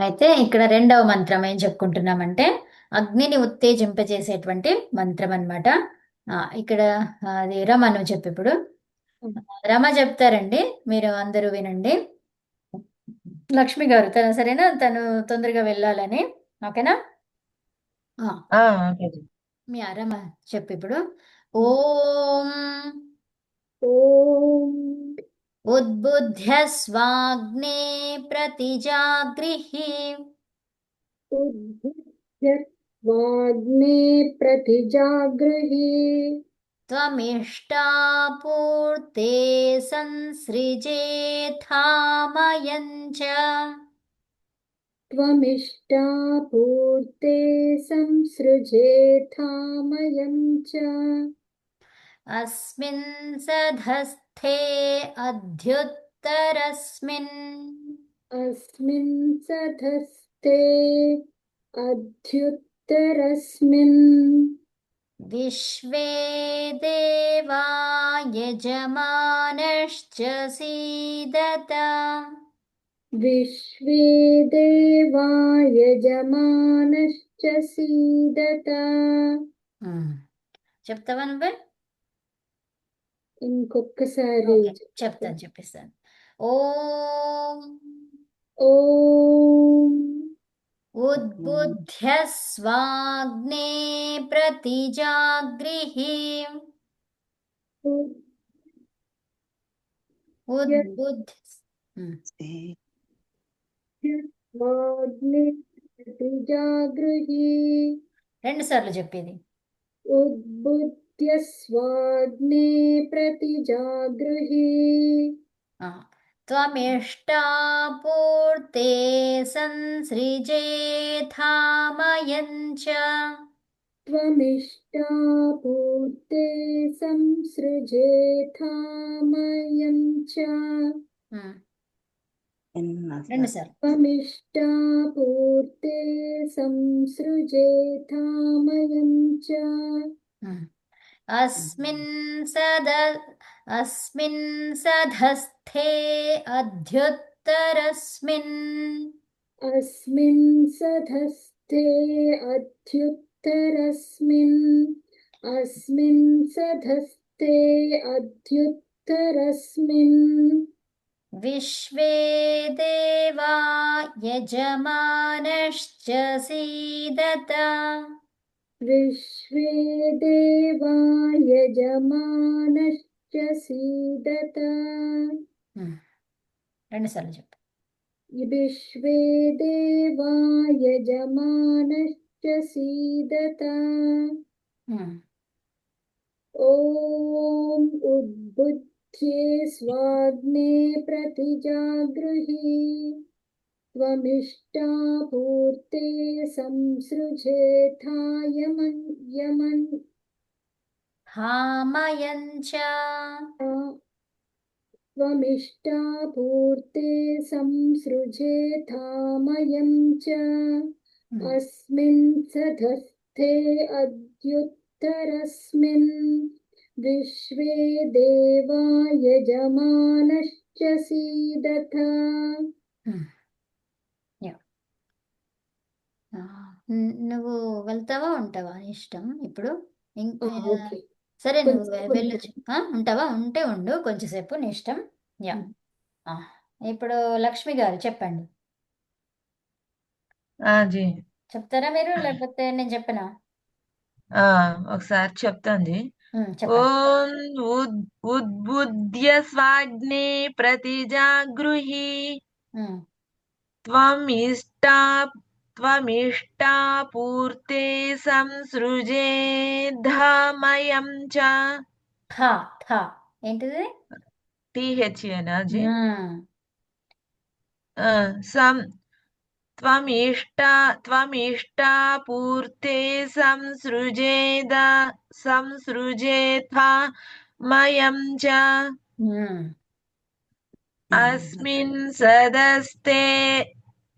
అయితే ఇక్కడ రెండవ మంత్రం ఏం చెప్పుకుంటున్నామంటే అగ్నిని ఉత్తేజింపజేసేటువంటి మంత్రం అన్నమాట. ఆ, ఇక్కడ అది రమను చెప్పు ఇప్పుడు. రమ చెప్తారండి మీరు అందరూ వినండి. లక్ష్మి గారు తను సరేనా? తను తొందరగా వెళ్ళాలని. ఓకేనా. మీ రమ చెప్పు ఇప్పుడు. ఓం. ఓం. उद्बुद्ध्यस्वाग्ने प्रतिजागृहि। उद्बुद्ध्यस्वाग्ने प्रतिजागृहि। त्वमिष्टापूर्ते संसृजेथामयम् च त्वमिष्टापूर्ते उद्बुद्ध्यस्वाग्नेष्टापूर्ते च अस्मिन् सधस् अस्थे अध्युत्तरस्मिन् अस्मिन् सधस्ते अध्युत्तरस्मिन् विश्वे देवा यजमानश्च सीदत। विश्वे देवा यजमानश्च सीदत। हम्म। जब तवन पर ఇంకొకసారి ఓకే చెప్తాను చెప్పిస్తాను ఓం ఓం ఉద్బుధ్య స్వాగ్నే ప్రతిజాగ్రిహి ఉద్బుద్ధ స్వాగ్నే ప్రతిజాగ్రిహి రెండు సార్లు చెప్పేది ఉద్బుద్ధ नित्यस्वाग्ने प्रतिजागृहि त्वमिष्टापूर्ते संसृजेथामयम् च त्वमिष्टापूर्ते संसृजेथामयम् च त्वमिष्टापूर्ते संसृजेथामयम् च अस्मिन् सद अस्मिन् सधस्थे अध्युत्तरस्मिन्। अस्मिन् सधस्थे अध्युत्तरस्मिन्। अस्मिन् सधस्थे अध्युत्तरस्मिन्। विश्वे देवा यजमानश्च सीदत विश्वे देवा यजमानश्च सीदत రెండు సార్లు చెప్పు विश्वे देवा यजमानश्च सीदत ॐ उद्बुध्ये स्वाग्ने प्रतिजागृहि त्वमिष्टापूर्ते संसृजेथायमन् यमन्। हामयं च। त्वमिष्टापूर्ते संसृजेथामयं च। अस्मिन् सधस्थे अद्युत्तरस्मिन्। विश्वे देवा यजमानश्च सीदथ నువ్వు వెళ్తావా ఉంటావా ఇష్టం? ఇప్పుడు సరే నువ్వు వెళ్ళొచ్చు ఉంటావా? ఉంటే ఉండు. కొంచెంసేపు నీ ఇష్టం. యా. ఇప్పుడు లక్ష్మి గారు చెప్పండి. చెప్తారా మీరు? లేకపోతే నేను చెప్పనా? ఒకసారి చెప్తాంది. ఓం ఉద్బుద్ధ్య ప్రతి ప్రతిజాగృహి. త్వం ఇష్టా त्वमिष्टापूर्ते संसृजेद्धमयं च థా థా ఏంటిది టిహెచ్ఏనా జీ ఉమ్, ఆ, సం त्वमिष्टा त्वमिष्टापूर्ते संसृजेद संसृजेथा मयं च ఉమ్, अस्मिन् सदस्ते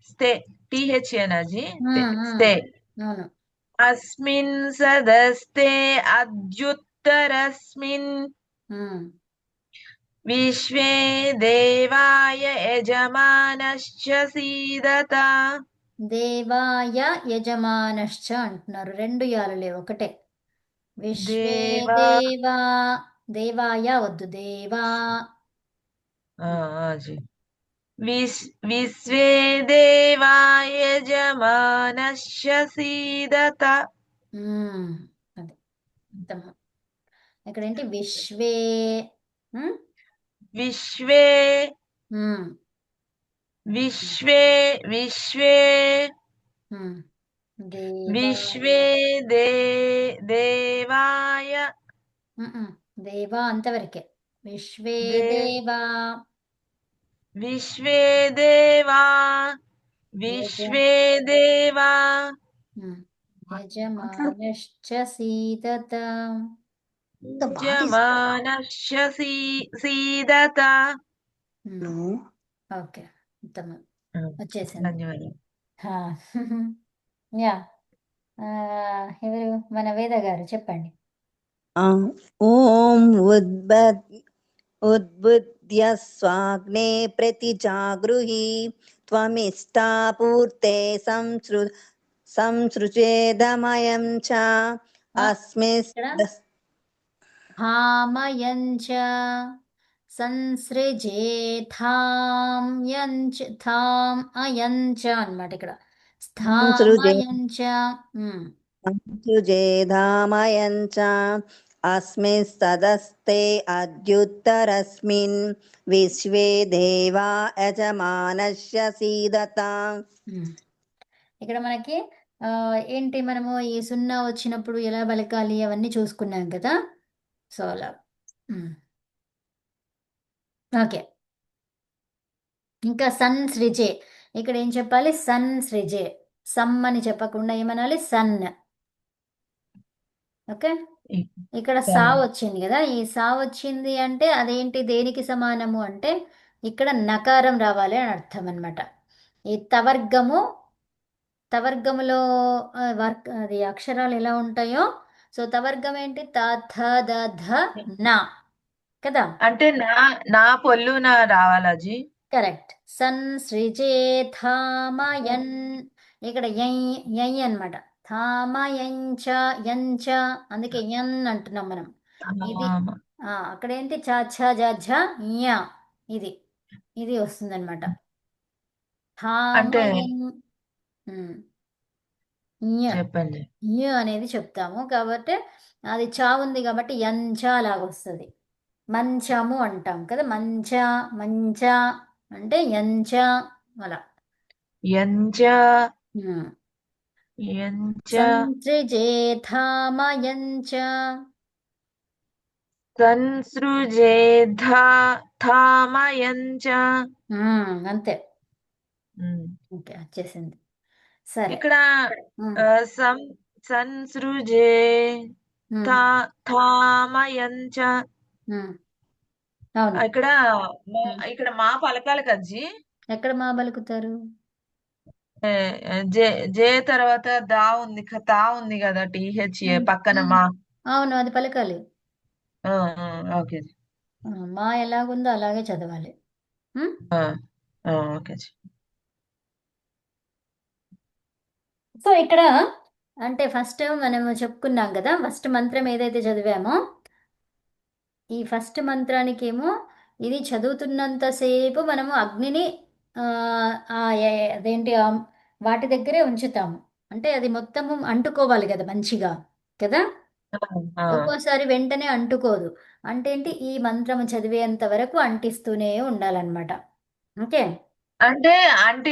स्ते టిహెచ్ ఎనర్జీ స్టే అస్మిన్ సదస్తే అద్యుత్తరస్మిన్ విశ్వే దేవాయ యజమానశ్చ సీదత దేవాయ యజమానశ్చ అంటున్నారు రెండు యాలలే ఒకటే విశ్వే దేవా దేవాయ వద్దు దేవా జీ విశ్వే దేవాయ యజమానశ్చ సీదత మ్మ్. అది ఉత్తమం ఇక్కడ ఏంటి విశ్వే? విశ్వే. విశ్వే విశ్వే. విశ్వే దే దేవాయ. దేవా అంతవరకే విశ్వే దేవా విశ్వే దేవా విశ్వే దేవా మ్మ్. యజమానశ్చ సీదత యజమానశ్చ సీ సీదత మ్మ్. ఓకే ఉత్తమం వచ్చేసింది. యా ఆ, ఎవరు మన వేద గారు చెప్పండి ఆ, ఓం ఉద్బద్ ఉద్బుద్ధ్య స్వాగ్నే ప్రతిజాగృహి త్వమిష్టాపూర్తే సంసృ సంసృజేదమయం చ ఆ, అస్మిస్ ఇక్కడ హామయంచ సంసృజేథాం యంచ థాం అయంచ అన్నమాట ఇక్కడ స్థామయంచ ఉమ్, సంసృజేదామయం చ అస్మిస్తదస్తే అద్యుత్తరస్మిన్ విశ్వే దేవా యజమానస్య సీదత ఇక్కడ మనకి ఏంటి మనము ఈ సున్నా వచ్చినప్పుడు ఎలా బలకాలి అవన్నీ చూసుకున్నాం కదా? సో అలా. ఓకే. ఇంకా సన్ సృజే. ఇక్కడ ఏం చెప్పాలి? సన్ సృజే. సమ్ అని చెప్పకుండా ఏమనాలి? సన్. ఓకే? ఇక్కడ సా. వచ్చింది కదా ఈ సా వచ్చింది అంటే అదేంటి దేనికి సమానము అంటే ఇక్కడ నకారం రావాలి అని అర్థం అన్నమాట. ఈ తవర్గము తవర్గములో వర్క్ అది అక్షరాలు ఎలా ఉంటాయో సో తవర్గం ఏంటి? త థ ద ధ నా కదా? అంటే నా నా పొల్లు నా రావాలా జీ? కరెక్ట్. సన్ సృజే థామయన్ ఇక్కడ యై యై అన్నమాట. థామయంచ యంచ అందుకే యన్ అంటున్నాం మనం. ఇది అక్కడ ఏంటి చ ఛ జ ఝ య ఇది. ఇది చెప్పండి. య అనేది చెప్తాము కాబట్టి అది చా ఉంది కాబట్టి యంచ లాగా వస్తుంది. మంచము అంటాం కదా మంచ మంచ అంటే యంచ అలా. యంచ. ఉమ్. యంచ సంసృజేథామయంచ సంసృజేధా థామయంచ ఉమ్, అంతే. ఓకే వచ్చేసింది సరే ఇక్కడ సం సంసృజే థామయంచ ఇక్కడ. ఇక్కడ మా పలకాలి కదా జీ ఎక్కడ మా పలుకుతారు? జే జే తర్వాత దా ఉంది క- తా ఉంది కదా టిహెచ్ ఉమ్, పక్కన ఉమ్. మా అవును అది పలకాలి ఆ, ఆ, ఓకే జీ. ఆ, మా ఎలాగుందో అలాగే చదవాలి ఉమ్? ఆ, ఆ, ఓకే జీ. సో ఇక్కడ అంటే ఫస్ట్ మనము చెప్పుకున్నాం కదా ఫస్ట్ మంత్రం ఏదైతే చదివామో ఈ ఫస్ట్ మంత్రానికి ఏమో ఇది చదువుతున్నంతసేపు మనము అగ్నిని అదేంటి ఆ వాటి దగ్గరే ఉంచుతాము. అంటే అది మొత్తము అంటుకోవాలి కదా మంచిగా కదా? ఒక్కోసారి వెంటనే అంటుకోదు. అంటే ఏంటి ఈ మంత్రము చదివేంత వరకు అంటిస్తూనే ఉండాలన్నమాట. ఓకే? అంటే అంటే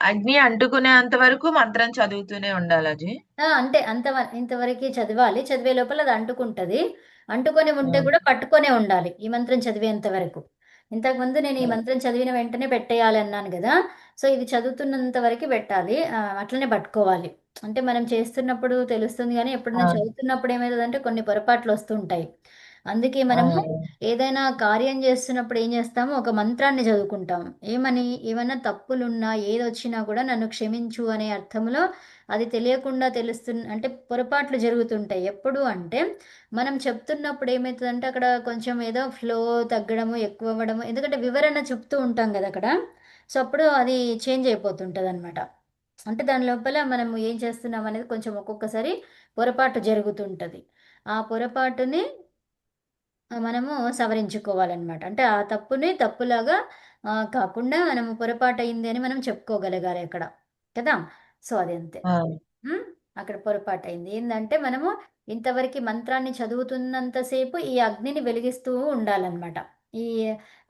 అగ్ని అంటుకునేంత వరకు మంత్రం చదువుతూనే ఉండాలా జీ ఆ, అంతే. అంత ఇంతవరకు చదవాలి. చదివే లోపల అది అంటుకుంటది. అంటుకొని ఉంటే కూడా పట్టుకొనే ఉండాలి ఈ మంత్రం చదివేంత వరకు. ఇంతకుముందు నేను ఈ మంత్రం చదివిన వెంటనే పెట్టేయాలి అన్నాను కదా. సో ఇది చదువుతున్నంత వరకు పెట్టాలి. ఆ, అట్లనే పట్టుకోవాలి. అంటే మనం చేస్తున్నప్పుడు తెలుస్తుంది కానీ ఎప్పుడైనా చదువుతున్నప్పుడు ఏమవుతుందంటే కొన్ని పొరపాట్లు వస్తుంటాయి అందుకే మనము ఏదైనా కార్యం చేస్తున్నప్పుడు ఏం చేస్తాము? ఒక మంత్రాన్ని చదువుకుంటాం. ఏమని? ఏమైనా తప్పులున్నా ఏది వచ్చినా కూడా నన్ను క్షమించు అనే అర్థంలో అది తెలియకుండా తెలుస్తు అంటే పొరపాట్లు జరుగుతుంటాయి. ఎప్పుడు అంటే మనం చెప్తున్నప్పుడు ఏమవుతుందంటే అక్కడ కొంచెం ఏదో ఫ్లో తగ్గడము ఎక్కువ అవ్వడము ఎందుకంటే వివరణ చెప్తూ ఉంటాం కదా అక్కడ. సో అప్పుడు అది చేంజ్ అయిపోతుంటుంది అనమాట అంటే దాని లోపల మనము ఏం చేస్తున్నాం అనేది కొంచెం ఒక్కొక్కసారి పొరపాటు జరుగుతుంటుంది. ఆ పొరపాటుని మనము సవరించుకోవాలన్నమాట. అంటే ఆ తప్పుని తప్పులాగా కాకుండా మనము పొరపాటు అయింది అని మనం చెప్పుకోగలగాలి అక్కడ. కదా? సో అది అంతే అక్కడ పొరపాటు అయింది ఏంటంటే మనము ఇంతవరకు మంత్రాన్ని చదువుతున్నంతసేపు ఈ అగ్నిని వెలిగిస్తూ ఉండాలన్నమాట. ఈ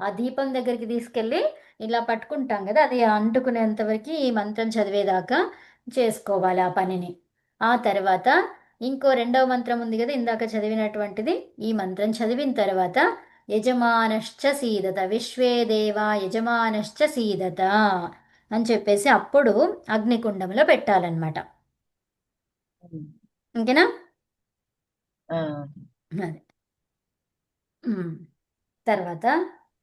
ఆ దీపం దగ్గరికి తీసుకెళ్ళి ఇలా పట్టుకుంటాం కదా? అది అంటుకునేంత వరకు ఈ మంత్రం చదివేదాకా చేసుకోవాలి ఆ పనిని. ఆ తర్వాత ఇంకో రెండవ మంత్రం ఉంది కదా ఇందాక చదివినటువంటిది. ఈ మంత్రం చదివిన తర్వాత యజమానశ్చ సీదత విశ్వే దేవా యజమానశ్చ సీదత అని చెప్పేసి అప్పుడు అగ్నికుండంలో పెట్టాలన్నమాట. ఇంకేనా? అదే. తర్వాత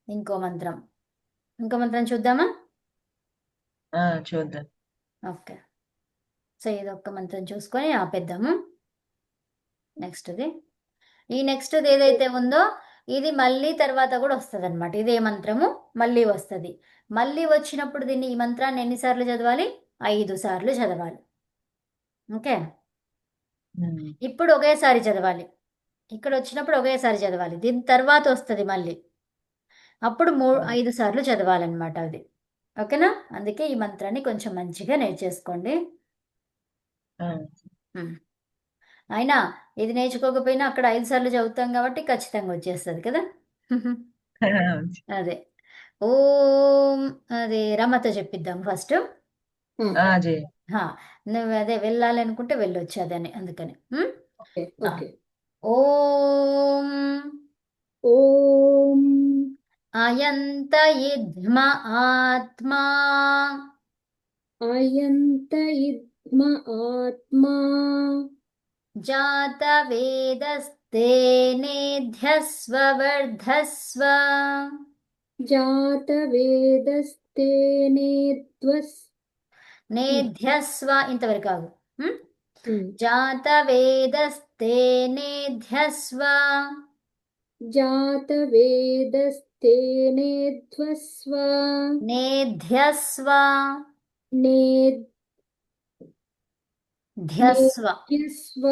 ఇంకో మంత్రం. ఇంకో మంత్రం చూద్దామా? చూద్దాం. ఓకే. సో ఇది ఒక్క మంత్రం చూసుకొని ఆపేద్దాము. నెక్స్ట్ది. ఈ నెక్స్ట్ది ఏదైతే ఉందో ఇది మళ్ళీ తర్వాత కూడా వస్తుంది అనమాట ఇదే మంత్రము మళ్ళీ వస్తుంది. మళ్ళీ వచ్చినప్పుడు దీన్ని ఈ మంత్రాన్ని ఎన్నిసార్లు చదవాలి? ఐదు సార్లు చదవాలి. ఓకే? ఇప్పుడు ఒకేసారి చదవాలి. ఇక్కడ వచ్చినప్పుడు ఒకేసారి చదవాలి. దీని తర్వాత వస్తుంది మళ్ళీ. అప్పుడు మూ ఐదు సార్లు చదవాలన్నమాట అది. ఓకేనా? అందుకే ఈ మంత్రాన్ని కొంచెం మంచిగా నేర్చేసుకోండి. అయినా ఇది నేర్చుకోకపోయినా అక్కడ ఐదు సార్లు చదువుతాం కాబట్టి ఖచ్చితంగా వచ్చేస్తుంది కదా? అదే. ఓం అదే రమతో చెప్పిద్దాం ఫస్ట్. నువ్వు అదే వెళ్ళాలి అనుకుంటే వెళ్ళొచ్చు అదని అందుకని. ఉమ్? Okay okay. ఓం. ఓం. అయంత ఇద్మ ఆత్మా. అయంత ఇద్మ ఆత్మా. జాత వేదస్తే నేధ్యస్వ వర్ధస్వ జాత వేదస్తే నేత్వస్ నేధ్యస్వ ఇంతవరకు కాదు ఉమ్? జాత వేదస్తే నేధ్యస్వ జాత వేదస్తే నేధ్వస్వ నేధ్యస్వ నేధ్యస్వ ధ్యస్వ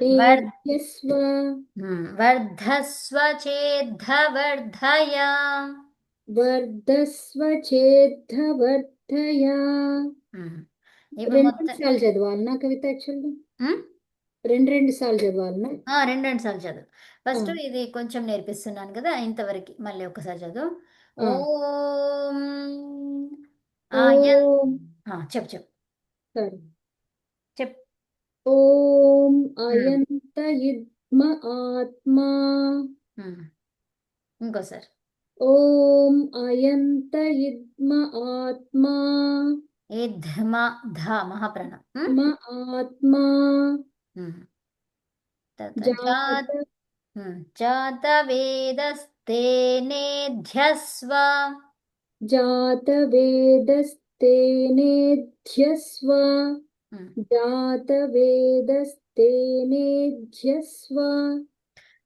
నేధ్యస్వ ఉమ్. వర్ధస్వ చేద్ధవర్ధయ వర్ధస్వ చేద్ధవర్ధయా రెండు సార్లు చదవాలన్నా కవిత యాక్చువల్గా? రెండు రెండు సార్లు చదవాలన్నా రెండు రెండు సార్లు చదువు. ఫస్ట్. ఇది కొంచెం నేర్పిస్తున్నాను కదా ఇంతవరకు మళ్ళీ ఒకసారి చదువు. ఓం చెప్పు చెప్పు. సరే. ఓం అయంత ఇద్మ ఆత్మా ఉమ్. ఇంకోసారి ఓం అయంత ఇద్మ ఆత్మా ఏ ధమ ధ మహాప్రాణం ఉమ్? మ ఆత్మా ఉమ్. తర్వాత జాత జాత ఉమ్. జాత వేదస్తే Mm. जातवेदस्तेनेभ्यस्व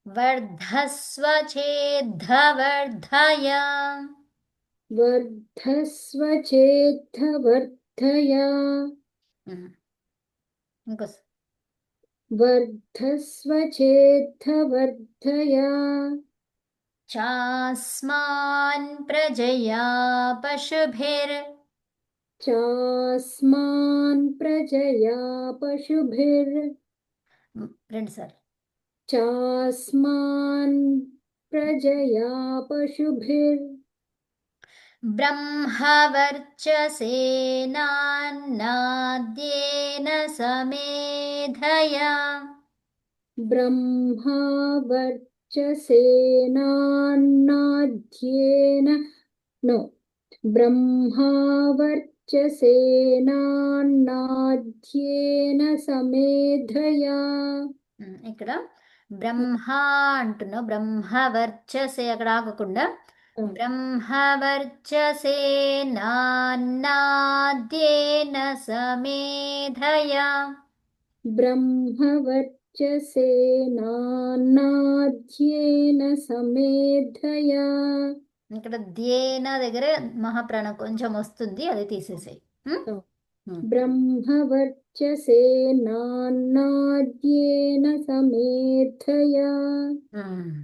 वर्धस्व चेद्धवर्धय। वर्धस्व चेद्धवर्धय। mm. वर्धस्व चेद्धवर्धय। चास्मान् प्रजया पशुभिर्। వర్ధస్వ చేద్ధవర్ధయా ఉమ్. ఇంకోసారి వర్ధస్వ చేద్ధవర్ధయా चास्मान् प्रजया पशुभिर् చాస్మాన్ ప్రజయా పశుభిర్ రెండు సార్లు చాస్మాన్ ప్రజయా పశుభిర్ ब्रह्मवर्चसेनान्नाद्येन समेधया బ్రహ్మావర్చసేనాన్నాధ్యేన బ్రహ్మావర్చసేనాన్నాధ్యేన సమేధయా ఇక్కడ బ్రహ్మ అంటున్నావు. బ్రహ్మవర్చసే అక్కడ ఆగకుండా. బ్రహ్మవర్చసే నాన్నాద్యేన సమేధయా. బ్రహ్మవర్చసే నాన్నాధ్యేన సమేధయా. ఇక్కడ ధ్యేన దగ్గర మహాప్రాణం కొంచెం వస్తుంది అది తీసేసాయి. బ్రహ్మవర్చసే నాన్నాద్యేన సమేధయా.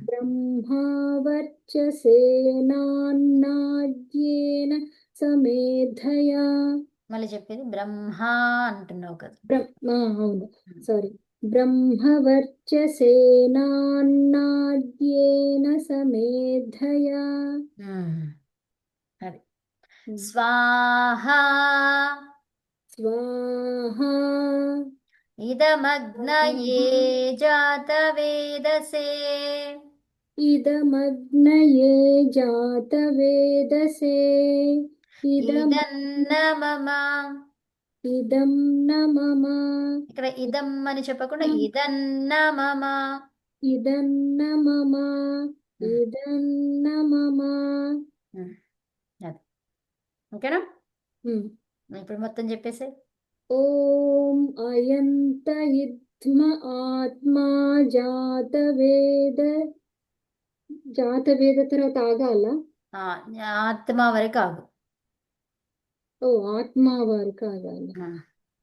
బ్రహ్మవర్చసే నాన్నాద్యేన సమేధయా. మళ్ళీ చెప్పేది బ్రహ్మ అంటున్నావు కదా. బ్రహ్మ అవును. సారీ ब्रह्मवर्चसेनान्नाद्येन समेधया। स्वाहा स्वाहा इदमग्नये जातवेदसे इदमग्नये जातवेदसे इदं मम ఇదం న మమ ఇక్కడ ఇదం అని చెప్పకుండా ఇదన్న మమ ఇదన్న మమ ఇదన్న మమ అది. ఓకేనా. ఇప్పుడు మొత్తం చెప్పేసే. ఓం అయంత ఇద్మ ఆత్మా జాతవేద జాతవేద తర్వాత ఆగాల? ఆత్మ వరకు ఆగు. ఓ ఆత్మా వరకు ఆగాల ఆ,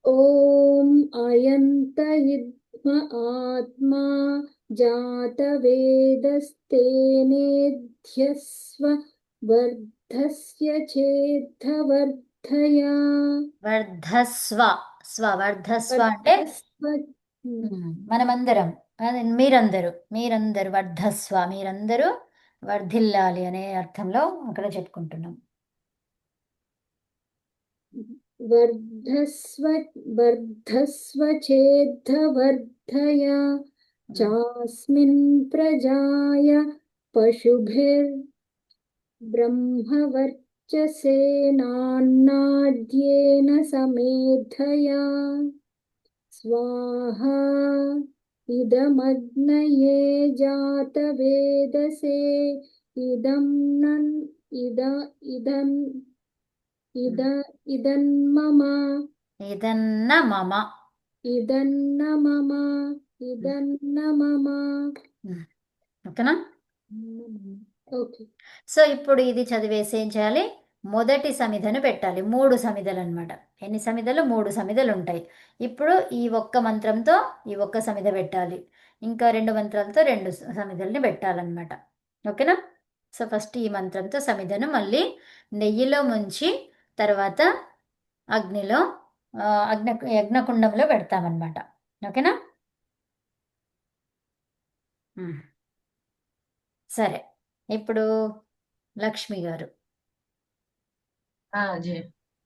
ఓం అయంత ఇద్మ ఆత్మా జాతవేదస్తేనేధ్యస్వ వర్ధస్య చేద్ధవర్ధయా. వర్ధస్వ. స్వ వర్ధస్వ అంటే మనమందరం అదే మీరందరూ మీరందరూ వర్ధస్వ మీరందరూ వర్ధిల్లాలి అనే అర్థంలో అక్కడ చెప్పుకుంటున్నాం. वर्धस्व वर्धस्वचेद्धवर्धया चास्मिन् प्रजाय पशुभिर्ब्रह्मवर्चसेनान्नाद्येन समेधया। स्वाहा इदमग्नये जातवेदसे इदं नन् इद इदम् ఇద ఇదన్ ఇద ఇదన్మమ ఇదన్న మమ ఇదన్న మమ ఇదన్న మమ ఓకేనా? ఓకే. సో ఇప్పుడు ఇది చదివేసి ఏం చేయాలి? మొదటి సమిధను పెట్టాలి. మూడు సమిధలు అనమాట ఎన్ని సమిధలు? మూడు సమిధలు ఉంటాయి ఇప్పుడు ఈ ఒక్క మంత్రంతో ఈ ఒక్క సమిధ పెట్టాలి. ఇంకా రెండు మంత్రాలతో రెండు సమిధల్ని పెట్టాలన్నమాట. ఓకేనా? సో ఫస్ట్ ఈ మంత్రంతో సమిధను మళ్ళీ నెయ్యిలో ముంచి తర్వాత అగ్నిలో అగ్న యజ్ఞకుండంలో పెడతామన్నమాట. ఓకేనా. సరే. ఇప్పుడు లక్ష్మి గారు.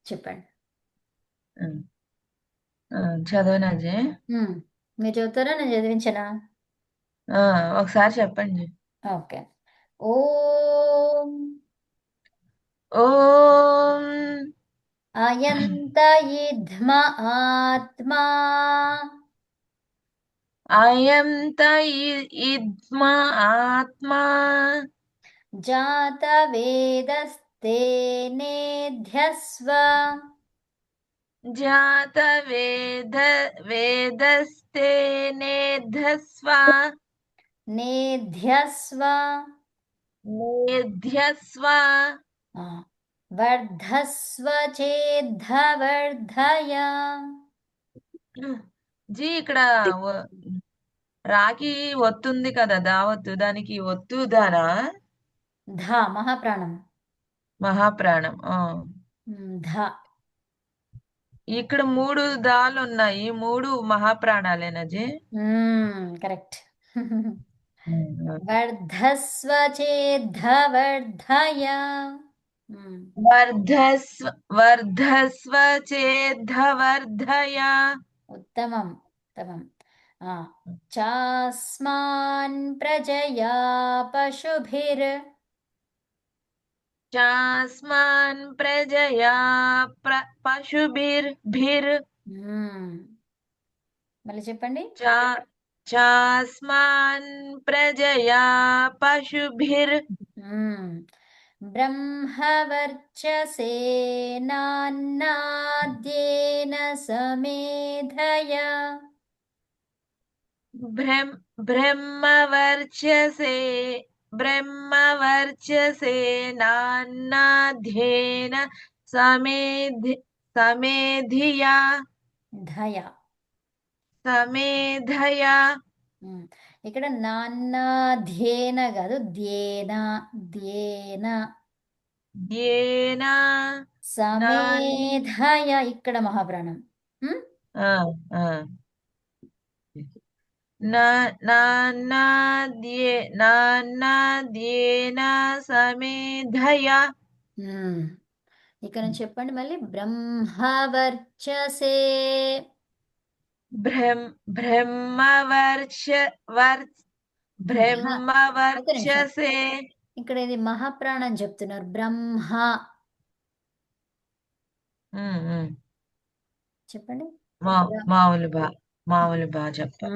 చెప్పండి. చదవనా అజయ్? మీరు చదువుతారా? నేను చదివించనా? ఒకసారి చెప్పండి. ఓకే. ఓం ఓం అయంత ఇద్మ ఆత్మా అయం త ఇ- ఇద్మ ఆత్మా జాత వేదస్తే నేధ్యస్వ జాత వేద వర్ధస్వ చేద్ధవర్ధయ జీ ఇక్కడ రాకి ఒత్తుంది కదా దావత్తు దానికి ఒత్తు దానా ధ మహాప్రాణం మహాప్రాణం ధ. ఇక్కడ మూడు దాలు ఉన్నాయి మూడు మహాప్రాణాలేనా జీ? కరెక్ట్. వర్ధస్వ చేద్ధవర్ధయ వర్ధస్వ వర్ధస్వ చేద్ధవర్ధయ ఉత్తమం ఉత్తమం ఆ, చాస్మాన్ ప్రజయా పశుభిర్ చాస్మాన్ ప్రజయా ప్ర పశుభిర్ భిర్ మళ్ళీ చెప్పండి. చా చాస్మాన్ ప్రజయా పశుభిర్ మ్మ్. బ్రహ్మవర్చసేనాన్నాద్యేన సಮೇధయా బ్రహ్మ బ్రహ్మవర్చసే బ్రహ్మవర్చసే నాన్నాధ్యేన సమేధి సమేధియా ధయ సమేధయా మ్మ్. ఇక్కడ నాన్న ధ్యేన కాదు ధ్యేన ధ్యేన. యేన సమేధయ ఇక్కడ మహాప్రాణం. సమేధయా. ఇక్కడ నుంచి చెప్పండి మళ్ళీ. బ్రహ్మవర్చసే బ్రహ్మ బ్రహ్మవర్ష బ్రహ్మవర్చసే ఇక్కడ ఇది మహాప్రాణం చెప్తున్నారు. బ్రహ్మ. చెప్పండి. మామూలు బా మామూలు బా చెప్తా.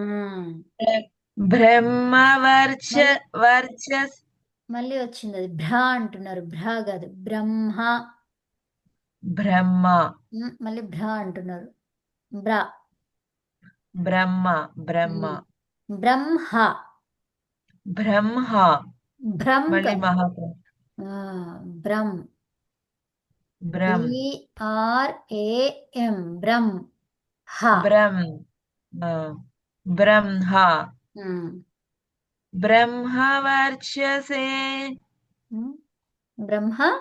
బ్రహ్మవర్చ మళ్ళీ వర్చస్ మళ్ళీ వచ్చింది అది. భ్రా అంటున్నారు. భ్రా కాదు. బ్రహ్మ. బ్రహ్మ. మళ్ళీ భ్రా అంటున్నారు. బ్రా. బ్రహ్మ బ్రహ్మ. బ్రహ్మ. బ్రహ్మ. భ్రం మళ్ళీ ఆ, బ్రహ్మ్. బ్రహ్మ. బిఆర్ఏఎం బ్రహ్మ్. హ బ్రహ్మ. ఆ, బ్రహ్మ. మ్మ్. బ్రహ్మవర్చసే. మ్మ్. బ్రహ్మ.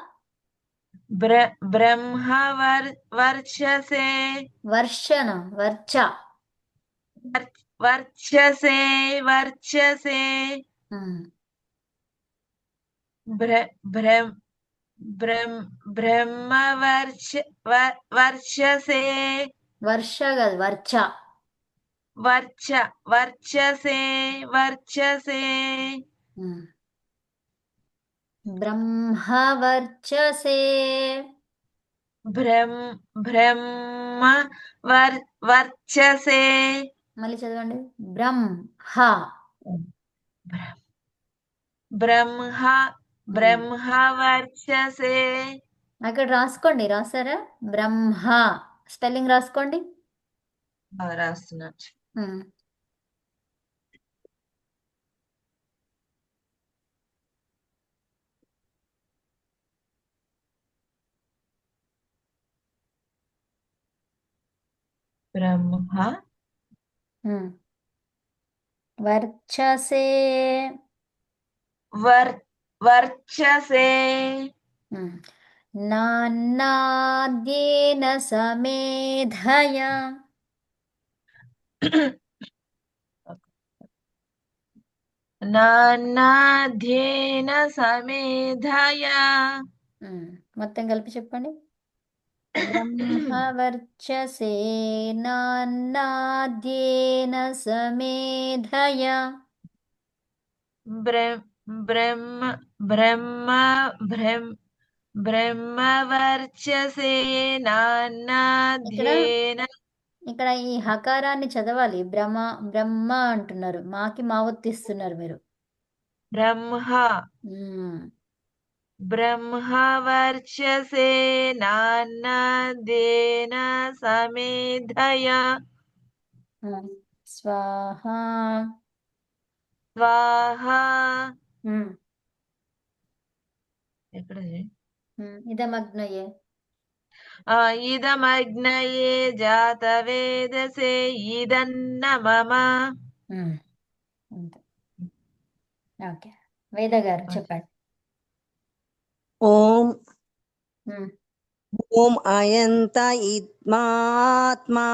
బ్ర బ్రహ్మవర్ వర్చసే. వర్షణ వర్చ. వర్- వర్చసే వర్చసే. బ్రహ్మ బ్రహ్మ బ్రహ్మవర్చ వ- వర్చసే. వర్ష కాదు వర్చ. వర్చ వర్చసే వర్చసే. బ్రహ్మవర్చసే బ్రహ్మ బ్రహ్మ వర్ వర్చసే. మళ్ళీ చదవండి. బ్రహ్మ. బ్రహ్మ బ్రహ్మ వర్చసే అక్కడ రాసుకోండి రాసారా? బ్రహ్మ. స్పెల్లింగ్ రాసుకోండి. రాస్తున్నా. బ్రహ్మ. వర్చసే వర్ వర్చసే. నాన్నాద్యేన సಮೇధయ నానాధ్యేన సమేధయా. మొత్తం కలిపి చెప్పండి. బ్రహ్మవర్చసే నాన్నాద్యేన సಮೇధయ బ్రహ్మ బ్రహ్మ బ్రహ్మ బ్రహ్మ బ్రహ్మవర్చసే ఇక్కడ ఈ హకారాన్ని చదవాలి. బ్రహ్మ బ్రహ్మ అంటున్నారు. మాకి మా ఒత్తిస్తున్నారు మీరు. బ్రహ్మ. ఎక్కడది? మ్మ్. ఇదమగ్నయే ఆ ఇదమగ్నయే జాతవేదసే ఇదన్న మమ మ్మ్. అంతే ఓకే వేద గారు చెప్పండి ఓం మ్మ్. ఓం అయంత ఇత్మాత్మా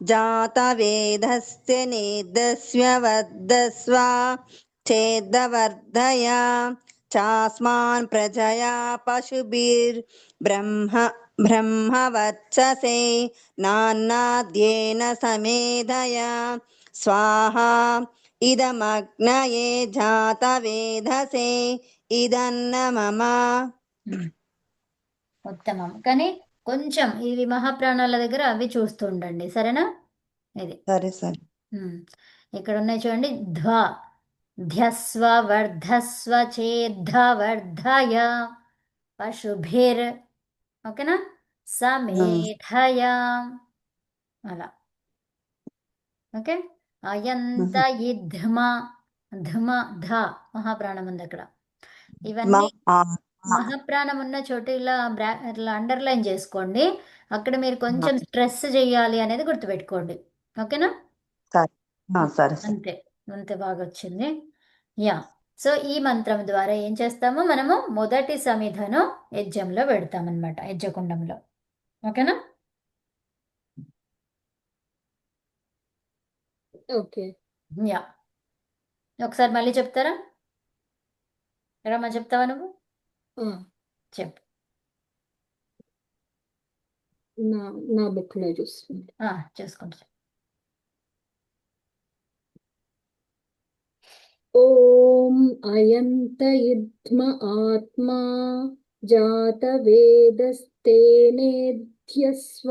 జాతవేదస్య నేదస్య వద్దస్వ చేద్దవర్ధయ చాస్మాన్ ప్రజయా పశుభిర్ బ్రహ్మ బ్రహ్మవర్చసే నాన్నాద్యేన సమేధయ స్వాహా ఇదమగ్నయే జాతవేదసే ఇదన్న మమ మ్మ్. ఉత్తమం. కానీ కొంచెం ఇవి మహాప్రాణాల దగ్గర అవి చూస్తూ ఉండండి. సరేనా? ఇది. సరే సరే. ఇక్కడ ఉన్నాయి చూడండి. ధ్వ. ధ్యస్వ వర్ధస్వ చేద్ధవర్ధయ పశుభిర్. ఓకేనా? సమేధయ. అలా. ఓకే? అయంత ఇధ్మ ధమ ధ. మహాప్రాణం ఉంది అక్కడ. ఇవన్నీ మహాప్రాణం ఉన్న చోటు ఇలా బ్రా ఇట్లా అండర్లైన్ చేసుకోండి. అక్కడ మీరు కొంచెం స్ట్రెస్ చేయాలి అనేది గుర్తుపెట్టుకోండి. ఓకేనా? సరే సరే. అంతే. అంతే బాగా వచ్చింది. యా. సో ఈ మంత్రం ద్వారా ఏం చేస్తాము? మనము మొదటి సమిధను యజ్ఞంలో పెడతామన్నమాట. యజ్ఞకుండంలో. ఓకేనా? ఓకే. యా. ఒకసారి మళ్ళీ చెప్తారా? రమ్మ చెప్తావా నువ్వు? చెప్పు. నా నా బుక్లో చూస్తుంది చేసుకుంటా. ఓం అయంత ఇద్మ ఆత్మా జాతవేదస్తేనేధ్యస్వ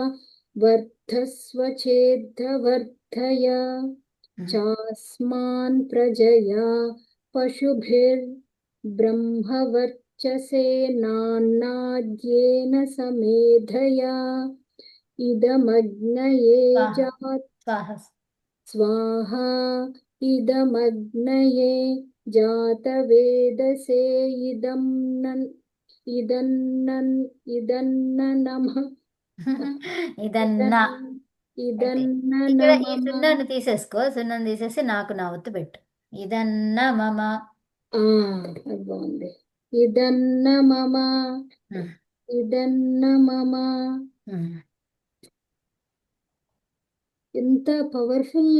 వర్ధస్వ చేద్ధవర్ధయ చాస్మాన్ ప్రజయా పశుభిర్బ్రహ్మవర్చసేనాన్నాద్యేన సమేధయా ఇదమగ్నయే స్వాహ. జాత స్వాహ స్వాహా ఇదమగ్నయే జాతవేదసే ఇదం నన్ ఇదన్నన్ ఇదన్న నమ ఇదన్నా ఇదన్న ఈ సున్నాను తీసేసుకో సున్నాను తీసేసి నాకు నా ఒత్తు పెట్టు. ఇదన్నా మమ. బాగుంది. ఇదన్న మమ ఇదన్న మమ. ఎంత పవర్ఫుల్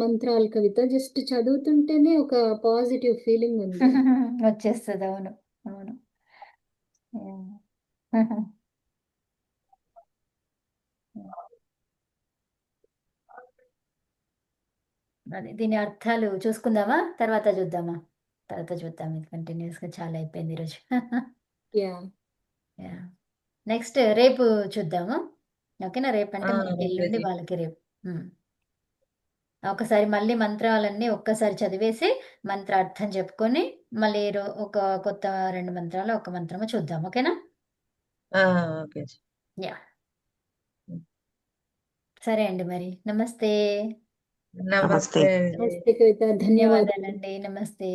మంత్రాలు కవిత. జస్ట్ చదువుతుంటేనే ఒక పాజిటివ్ ఫీలింగ్ ఉంది. వచ్చేస్తుంది అవును అవును. అది దీని అర్థాలు చూసుకుందామా? తర్వాత చూద్దామా? తర్వాత చూద్దాం. ఇది కంటిన్యూస్గా చాలా అయిపోయింది ఈరోజు యా నెక్స్ట్ రేపు చూద్దాము. ఓకేనా? రేపు అంటే మనకి ఎల్లుండి. వాళ్ళకి రేపు. ఉమ్. ఒకసారి మళ్ళీ మంత్రాలన్నీ ఒక్కసారి చదివేసి మంత్ర అర్థం చెప్పుకొని మళ్ళీ ఒక కొత్త రెండు మంత్రాలు ఒక మంత్రము చూద్దాం. ఓకేనా? ఆ, ఓకే. యా సరే అండి మరి. నమస్తే. నమస్తే. నమస్తే కవిత. ధన్యవాదాలు. ధన్యవాదాలండి. నమస్తే.